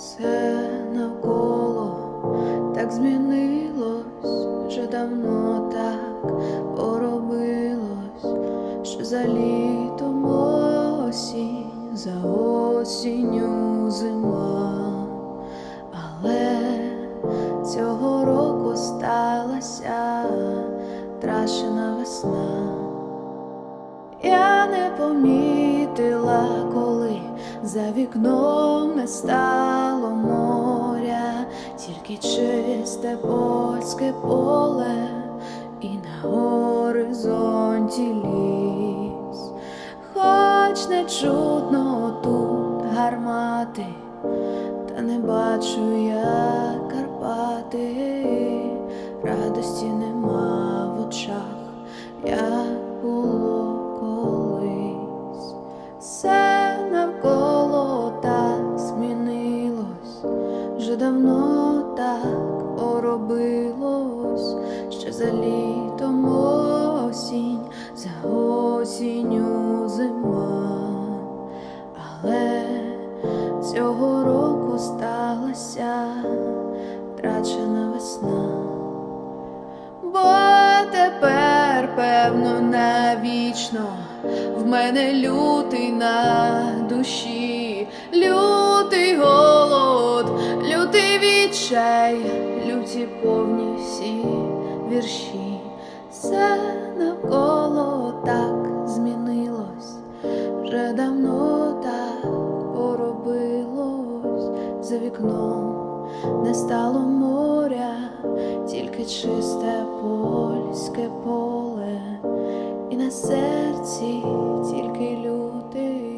все навколо так змінилось, вже давно так поробилось, що за літом осінь, за осінню зима, але цього року сталася страшна весна. Я не помітила вікном не стало моря, тільки чисте польське поле і на горизонті ліс, хоч не чутно тут гармати, та не бачу я Карпати, радості нема давно так поробилось, ще за літом осінь, за осінню зима, але цього року сталася втрачена весна. Бо тепер, певно, навічно в мене лютий на душі, лютий люті повні всі вірші, все навколо так змінилось, вже давно так поробилось за вікном. Не стало моря, тільки чисте польське поле, і на серці тільки люди.